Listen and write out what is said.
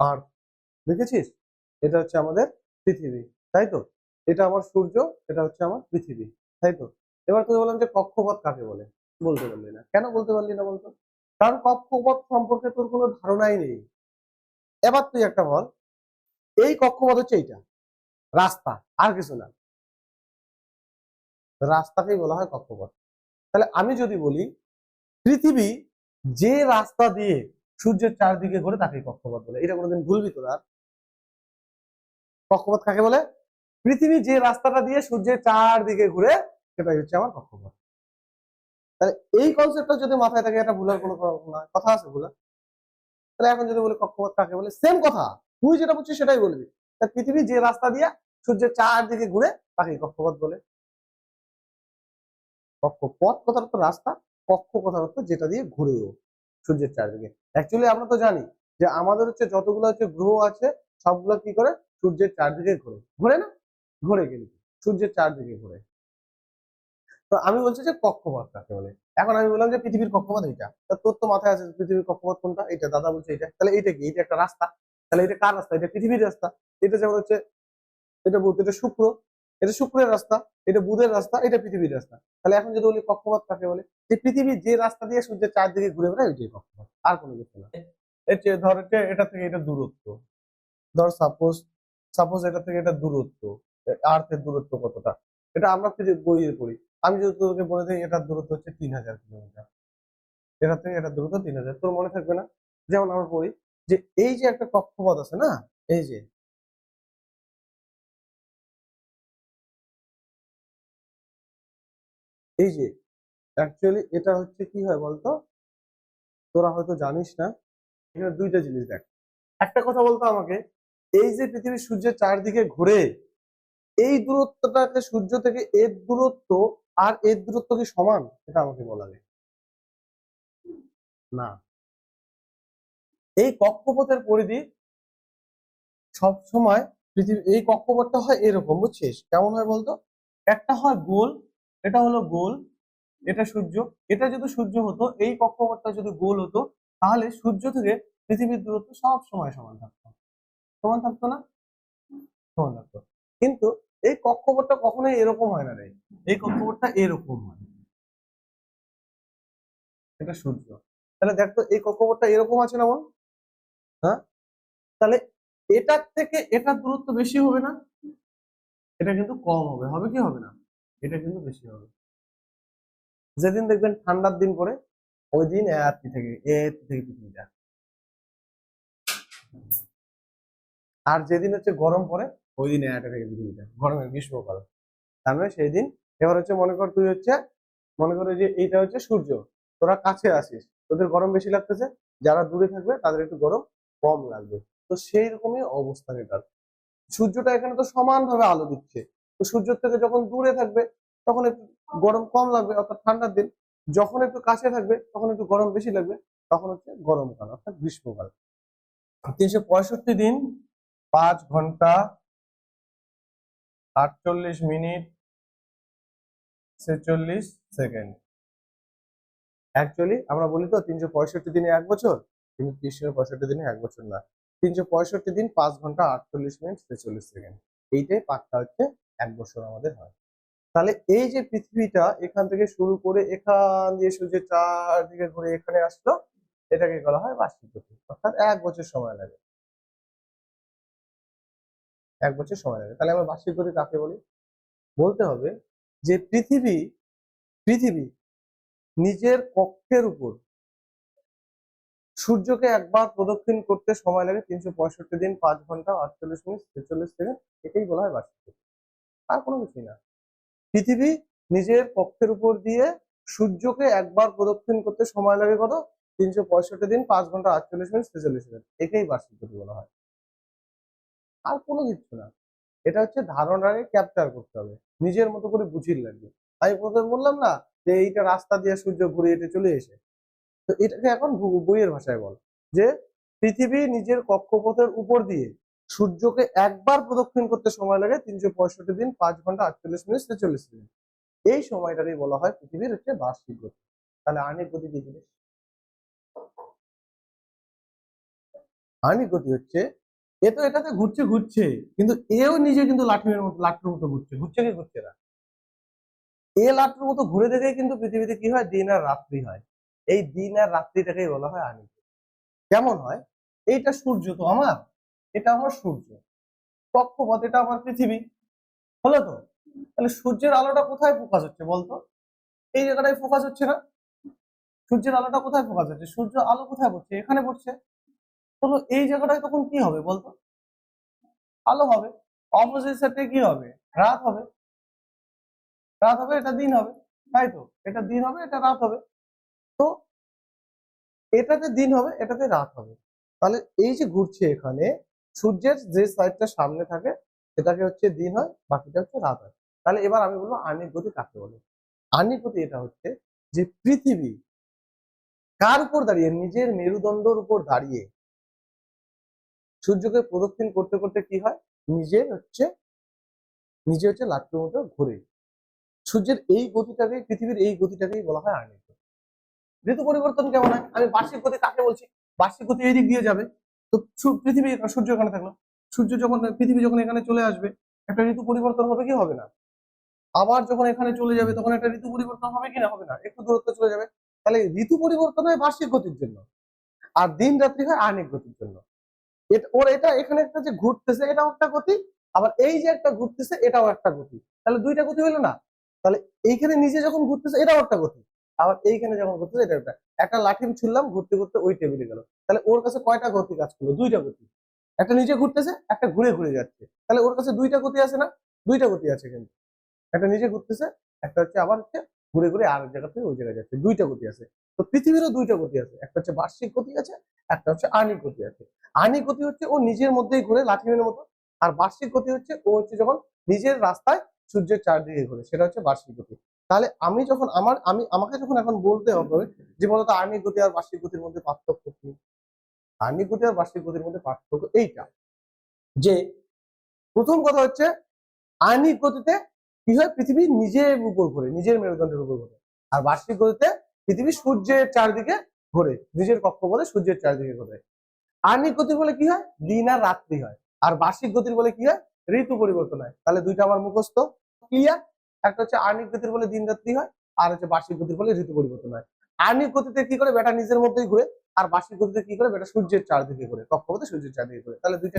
আর দেখেছিস? এটা হচ্ছে আমাদের পৃথিবী, তাই তো? এটা আমার সূর্য, এটা হচ্ছে আমার পৃথিবী, তাই তো? এবার তুই বললাম যে কক্ষপথ কাকে বলে? বলতে পারলি না। কেন বলতে পারলি না বলতো? কারণ কক্ষপথ সম্পর্কে তোর কোনো ধারণাই নেই। এবার তুই একটা বল, এই কক্ষপথ হচ্ছে এইটা, রাস্তা, আর কিছু না। রাস্তাকেই বলা হয় কক্ষপথ। তাহলে আমি যদি বলি, পৃথিবী যে রাস্তা দিয়ে সূর্যের চারদিকে ঘুরে তাকে কক্ষপথ বলে। এটা কোনোদিন ভুলবি তোরা? কক্ষপথ কাকে বলে? পৃথিবী যে রাস্তাটা দিয়ে সূর্যের চারদিকে ঘুরে, সেটাই হচ্ছে আমার কক্ষপথ। তাহলে এই কনসেপ্টটা যদি মাথায় থাকে, এটা ভুলার কোনো কথা আছে ভুলা তাহলে এখন যদি বলে কক্ষপথ কাকে বলে সেম কথা। তুই যেটা বুঝছিস সেটাই বলবি। তা পৃথিবী যে রাস্তা দিয়ে সূর্যের চারদিকে ঘুরে তাকে কক্ষপথ বলে। কক্ষপথ কথার অর্থ রাস্তা, কক্ষ কথার অর্থ যেটা দিয়ে ঘুরেও। সূর্যের চারদিকে। অ্যাকচুয়ালি আমরা তো জানি যে আমাদের হচ্ছে যতগুলো হচ্ছে গ্রহ আছে, সবগুলো কি করে? সূর্যের চারদিকে ঘুরে। ঘুরে না? ঘুরে কিন্তু। সূর্যের চারদিকে ঘুরে। তো আমি বলছি যে কক্ষপথ কাকে বলে? এখন আমি বললাম যে পৃথিবীর কক্ষপথ এইটা। তা তোর তো মাথায় আছে পৃথিবীর কক্ষপথ কোনটা? এইটা। দাদা বলছে এটা তাহলে এটা কি? এটা একটা রাস্তা। তাহলে এটা কার রাস্তা? এটা পৃথিবীর রাস্তা। এটা যেমন হচ্ছে, এটা বলতে এটা শুক্র। এটা শুক্রের রাস্তা, এটা বুধের রাস্তা, এটা পৃথিবীর রাস্তা। তাহলে এখন যদি বলি কক্ষপথ কাকে বলে? যে পৃথিবী যে রাস্তা দিয়ে সূর্যের চারদিকে ঘুরে বেড়ায় ওইটাই কক্ষপথ। আর কোনো কিছু না। ধর, এটা থেকে এটা দূরত্ব। ধর সাপোজ সাপোজ এটা থেকে এটা দূরত্ব। আর্থের দূরত্ব কতটা? এটা আমরা পৃথিবী বইয়ে পড়ি, আমি যদি তোকে বলে দিই এটার দূরত্ব হচ্ছে তিন হাজার কিলোমিটার। এটা থেকে এটার দূরত্ব তিন হাজার। তোর মনে থাকবে না? যেমন আমরা পড়ি যে এই যে একটা কক্ষপথ আছে না? এই যে এই যে অ্যাকচুয়ালি এটা হচ্ছে কি হয় বলতো? তোরা হয়তো জানিস না, এখানে দুইটা জিনিস দেখ। একটা কথা বলতো আমাকে, এই যে পৃথিবী সূর্যের চারদিকে ঘুরে, এই দূরত্বটাকে সূর্য থেকে এর দূরত্ব আর এর দূরত্ব কি সমান? এটা আমাকে বলা যায় না। এই কক্ষপথের পরিধি সব সময় পৃথিবী, এই কক্ষপথটা হয় এরকম, বুঝছিস? কেমন হয় বলতো? একটা হয় গোল এটা হলো গোল, এটা সূর্য। এটা যদি সূর্য হতো, এই কক্ষপথটা যদি গোল হতো, তাহলে সূর্য থেকে পৃথিবীর দূরত্ব সব সময় সমান থাকতো। সমান থাকতো না? সমান থাকতো। কিন্তু এই কক্ষপথটা কখনোই এরকম হয় না রে। এই কক্ষপথটা এরকম হয়। এটা সূর্য। তাহলে দেখতো এই কক্ষপথটা এরকম আছে না বল? হ্যাঁ? তাহলে এটার থেকে এটার দূরত্ব বেশি হবে না? এটা কিন্তু কম হবে। হবে কি হবে না? এটা কিন্তু বেশি হবে। যেদিন দেখবেন ঠান্ডার দিন পরে ওই দিন এত থেকে এত থেকে পৃথিবীটা আর যেদিন হচ্ছে গরম পড়ে ওই দিন এত থেকে পৃথিবীটা গরমের গ্রীষ্মকাল। তার মানে সেই দিন এবার হচ্ছে মনে কর তুই হচ্ছে, মনে করে যে এইটা হচ্ছে সূর্য, তোরা কাছে আসিস। তোদের গরম বেশি লাগতেছে, যারা দূরে থাকবে, তাদের একটু গরম কম লাগবে। তো সেই রকমই অবস্থান এটার সূর্যটা এখানে তো সমানভাবে আলো দিচ্ছে। তো সূর্য থেকে যখন দূরে থাকবে, তখন একটু গরম কম লাগবে, অর্থাৎ ঠান্ডার দিন। যখন একটু কাছে থাকবে, তখন একটু গরম বেশি লাগবে, তখন হচ্ছে গরমকাল অর্থাৎ গ্রীষ্মকাল তিনশো পঁয়ষট্টি দিন, পাঁচ ঘণ্টা, আটচল্লিশ মিনিট, ছেচল্লিশ সেকেন্ড। অ্যাকচুয়ালি আমরা বলি তো, তিনশো পঁয়ষট্টি দিনে এক বছর, কিন্তু তিনশো পঁয়ষট্টি দিনে এক বছর না। তিনশো পঁয়ষট্টি দিন, পাঁচ ঘণ্টা, আটচল্লিশ মিনিট, ছেচল্লিশ সেকেন্ড। এইটাই পাঁচটা হচ্ছে এক বছর আমাদের হয়। তাহলে এই যে পৃথিবীটা এখান থেকে শুরু করে এখান দিয়ে সূর্যের চারদিকে ঘুরে এখানে আসলো, এটাকে বলা হয় বার্ষিক গতি অর্থাৎ এক বছর সময় লাগে। এক বছর সময় লাগে। তাহলে আমরা বার্ষিক গতি কাকে বলি? বলতে হবে যে পৃথিবী পৃথিবী নিজের কক্ষের উপর সূর্যকে একবার প্রদক্ষিণ করতে সময় লাগে তিনশো পঁয়ষট্টি দিন, পাঁচ ঘণ্টা, আটচল্লিশ মিনিট, ছেচল্লিশ সেকেন্ড এটাই বলা হয় বার্ষিক গতি আর কোনো কিছুই না। পৃথিবী নিজের কক্ষের উপর দিয়ে সূর্যকে একবার প্রদক্ষিণ করতে সময় লাগে কত? তিনশো পঁয়ষট্টি দিন, পাঁচ ঘণ্টা, আটচল্লিশ মিনিট, ছেচল্লিশ মিনিট। একেই বার্ষিক গতি বলা হয়। আর কোনো কিছু না। এটা হচ্ছে ধারণাকে ক্যাপচার করতে হবে। নিজের মতো করে বুঝিয়ে লাগবে। আমি প্রথমে বললাম না যে এইটা রাস্তা দিয়ে সূর্য ঘুরে হেঁটে চলে এসে। তো এটাকে এখন বইয়ের ভাষায় বল। যে পৃথিবী নিজের কক্ষপথের উপর দিয়ে সূর্যকে একবার প্রদক্ষিণ করতে সময় লাগে তিনশো পঁয়ষট্টি দিন, পাঁচ ঘণ্টা আটচল্লিশ মিনিট, ছেচল্লিশ মিনিট এই সময়টারই বলা হয় পৃথিবীর হচ্ছে বার্ষিক গতি। তাহলে আনিক গতি কি জিনিস? আর্নিক গতি হচ্ছে, এ তো এটাতে ঘুরছে ঘুরছে, কিন্তু এও নিজে কিন্তু লাঠির মতো, লাট্টুর মতো ঘুরছে। ঘুরছে কি ঘুরছে না? এ লাট্টুর মতো ঘুরে দেখে কিন্তু পৃথিবীতে কি হয়? দিন আর রাত্রি হয়। এই দিন আর রাত্রিটাকেই বলা হয় আর্নিক কেমন হয়? এইটা সূর্য তো আমার। এটা আমার সূর্য। কক্ষপথ এটা আমার পৃথিবী। হলো তো? তাহলে সূর্যের আলোটা কোথায় ফোকাস হচ্ছে বলতো? এই জায়গাটায় ফোকাস হচ্ছে না? সূর্যের আলোটা কোথায় ফোকাস হচ্ছে? সূর্য আলো কোথায় পড়ছে? এখানে পড়ছে। তাহলে এই জায়গাটায় তখন কি হবে বলতো? আলো হবে। অপোজিট সাইডে কি হবে? রাত হবে। রাত হবে, এটা দিন হবে। তাই তো? এটা দিন হবে, এটা রাত হবে। তো এটাতে দিন হবে, এটাতে রাত হবে। তাহলে এই যে ঘুরছে এখানে সূর্যের যে সাইডটা সামনে থাকে, সেটাকে হচ্ছে দিন হয়, বাকিটা হচ্ছে রাত হয়। তাহলে এবার আমি বলব আর্নিক গতি কাকে বলে? আর্নিক গতি এটা হচ্ছে যে পৃথিবী কার উপর দাঁড়িয়ে, নিজের মেরুদণ্ডর উপর দাঁড়িয়ে সূর্যকে প্রদক্ষিণ করতে করতে কি হয়? নিজের হচ্ছে নিজে হচ্ছে লাট্টুর মতো ঘুরে। সূর্যের এই গতিটাকেই, পৃথিবীর এই গতিটাকেই বলা হয় আর্নিক ঋতু পরিবর্তন কেমন হয়? আমি বার্ষিক গতি কাকে বলছি? বার্ষিক গতি এই দিক দিয়ে যাবে। তো পৃথিবী সূর্য এখানে থাকল। সূর্য যখন, পৃথিবী যখন এখানে চলে আসবে, একটা ঋতু পরিবর্তন হবে কি? হবে না। আবার যখন এখানে চলে যাবে, তখন একটা ঋতু পরিবর্তন হবে কি না? হবে না। একটু দূরত্ব চলে যাবে। তাহলে ঋতু পরিবর্তন হয় বার্ষিক গতির জন্য। আর দিন রাত্রি হয় আর্নিক গতির জন্য। ওর এটা এখানে একটা যে ঘুরতেছে, এটাও একটা গতি। আবার এই যে একটা ঘুরতেছে, এটাও একটা গতি। তাহলে দুইটা গতি হলো না? তাহলে এইখানে নিজে যখন ঘুরতেছে, এটাও একটা গতি। আবার এইখানে যখন ঘুরতেছে, এটা একটা একটা লাঠি ছুড়লাম, ঘুরতে ঘুরতে ওই টেবিলে গেল। তাহলে ওর কাছে কয়টা গতি কাজ করল? দুইটা গতি। একটা নিচে ঘুরতেছে, একটা ঘুরে ঘুরে যাচ্ছে। তাহলে ওর কাছে দুইটা গতি আছে না? দুইটা গতি আছে কিন্তু। একটা নিচে ঘুরতেছে, একটা হচ্ছে আবার হচ্ছে ঘুরে ঘুরে আর জায়গা থেকে ওই জায়গায় যাচ্ছে। দুইটা গতি আছে। তো পৃথিবীরও দুইটা গতি আছে। একটা হচ্ছে বার্ষিক গতি আছে, একটা হচ্ছে আর্নিক গতি আছে। আর্নিক গতি হচ্ছে ও নিজের মধ্যেই ঘুরে লাঠিমের মতো, আর বার্ষিক গতি হচ্ছে ও হচ্ছে যখন নিজের রাস্তায় সূর্যের চারদিকে ঘুরে, সেটা হচ্ছে বার্ষিক গতি। তাহলে আমি যখন আমার, আমি, আমাকে যখন এখন বলতে হবে যে বলতো আর্নিক গতি আর বার্ষিক গতির মধ্যে পার্থক্য কি? আর্নিক গতি আর বার্ষিক গতির মধ্যে পার্থক্য এইটা। যে প্রথম কথা হচ্ছে আর্নিক গতিতে কি হয়? পৃথিবী নিজের উপর ঘোরে, নিজের মেরুদণ্ডের উপর ঘোরে। আর বার্ষিক গতিতে পৃথিবী সূর্যের চারদিকে ঘোরে, নিজের কক্ষপথে সূর্যের চারদিকে ঘোরে। আর্নিক গতির বলে কি হয়? দিন আর রাত্রি হয়। আর বার্ষিক গতির বলে কি হয়? ঋতু পরিবর্তন হয়। তাহলে দুইটা আমার মুখস্থ। ক্লিয়ার একটা হচ্ছে আর্নিক গতির ফলে দিন রাত্রি হয়, আর হচ্ছে বার্ষিক গতির ফলে ঋতু পরিবর্তন হয়। আর্নিক গতিতে কি করে? বেটা নিজের মধ্যেই ঘুরে, আর বার্ষিক গতিতে কি করে? বেটা সূর্যের চারদিকে ঘুরে, কক্ষপথে সূর্যের চারদিকে ঘুরে। তাহলে দুইটা?